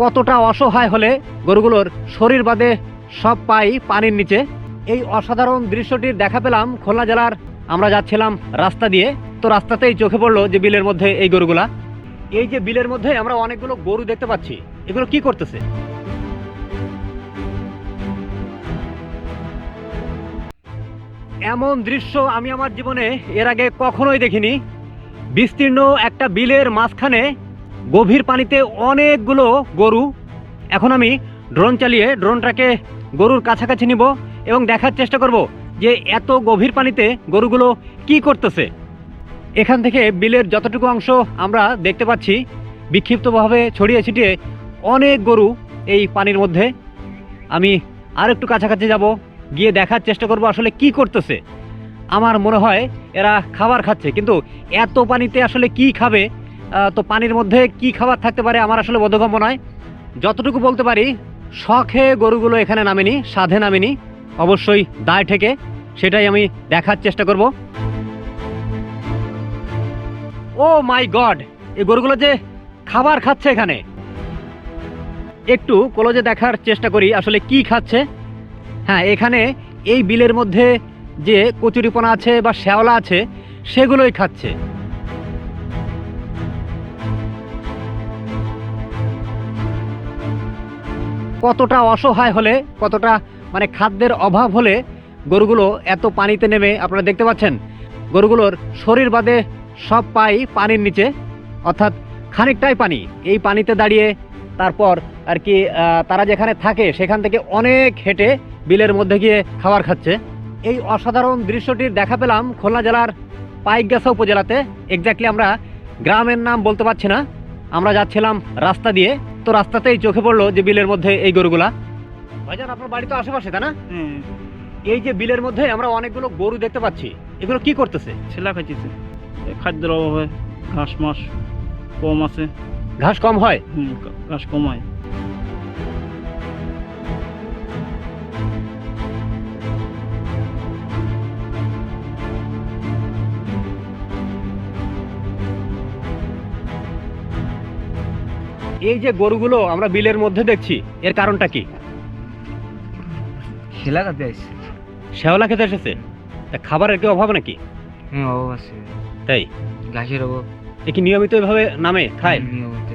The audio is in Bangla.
কতটা অসহায় হলে গরুগুলোর শরীর বাদে সব পাই পানির নিচে। এই অসাধারণ দৃশ্যটির দেখা পেলাম খুলনা জেলার। আমরা যাচ্ছিলাম রাস্তা দিয়ে। তো রাস্তাতেই চোখে পড়ল যে বিলের মধ্যে এই গরুগুলা। এই যে বিলের মধ্যে আমরা অনেকগুলো গরু দেখতে পাচ্ছি। এগুলো কি করতেছে? এমন দৃশ্য আমি আমার জীবনে এর আগে কখনোই দেখিনি। বিস্তীর্ণ একটা বিলের মাঝখানে গভীর পানিতে অনেকগুলো গরু। এখন আমি ড্রোন চালিয়ে ড্রোনটাকে গরুর কাছাকাছি নিব এবং দেখার চেষ্টা করব যে এত গভীর পানিতে গরুগুলো কি করতেছে। এখান থেকে বিলের যতটুকু অংশ আমরা দেখতে পাচ্ছি, বিক্ষিপ্তভাবে ছড়িয়ে ছিটিয়ে অনেক গরু এই পানির মধ্যে। আমি আর একটু কাছাকাছি যাব, গিয়ে দেখার চেষ্টা করব আসলে কি করতেছে। আমার মনে হয় এরা খাবার খাচ্ছে, কিন্তু এত পানিতে আসলে কি খাবে? তো পানির মধ্যে কি খাবার থাকতে পারে আমার আসলে বোধগম্য নয়। যতটুকু বলতে পারি, শখে গরুগুলো এখানে নামেনি, সাধে নামেনি। অবশ্যই দায় থেকে সেটাই আমি দেখার চেষ্টা করব। ও মাই গড, এই গরুগুলো যে খাবার খাচ্ছে এখানে। একটু কলজে দেখার চেষ্টা করি আসলে কি খাচ্ছে। হ্যাঁ এখানে এই বিলের মধ্যে যে কচুরিপনা আছে বা শ্যাওলা আছে, সেগুলোই খাচ্ছে। কতটা অসহায় হলে, কতটা মানে খাদ্যের অভাব হলে গরুগুলো এত পানিতে নেমে, আপনারা দেখতে পাচ্ছেন, গরুগুলোর শরীর বাদে সব পাই পানির নিচে, অর্থাৎ খানিকটাই পানি। এই পানিতে দাঁড়িয়ে তারপর আর কি তারা যেখানে থাকে, সেখান থেকে অনেক হেঁটে বিলের মধ্যে গিয়ে খাবার খাচ্ছে। এই অসাধারণ দৃশ্যটির দেখা পেলাম খুলনা জেলার পাইকগাছা উপজেলাতে। এক্স্যাক্টলি আমরা গ্রামের নাম বলতে পারছি না। আমরা যাচ্ছিলাম রাস্তা দিয়ে তো রাস্তাতেই চোখে পড়ল যে বিলের মধ্যে এই গরুগুলা। ভাইজান আপনার বাড়ি তো আশেপাশে তাই না? হ্যাঁ। এই যে বিলের মধ্যে আমরা অনেকগুলো গরু দেখতে পাচ্ছি এগুলো কি করতেছে? ছেলা খাইতেছে। খাদ্যের অভাবে ঘাস মাস কম আছে। ঘাস কম হয়? ঘাস কম ঘাস এই যে গরুগুলো আমরা বিলের মধ্যে দেখছি এর কারণটা কি? খেলা আসছে। শ্যাওলা খেতে এসেছে? তা খাবারের কি অভাব নাকি? হ্যাঁ অভাব আছে। তাই? ঘাসের অভাব। এ কি নিয়মিত এভাবে নামে খায়? নিয়মিত।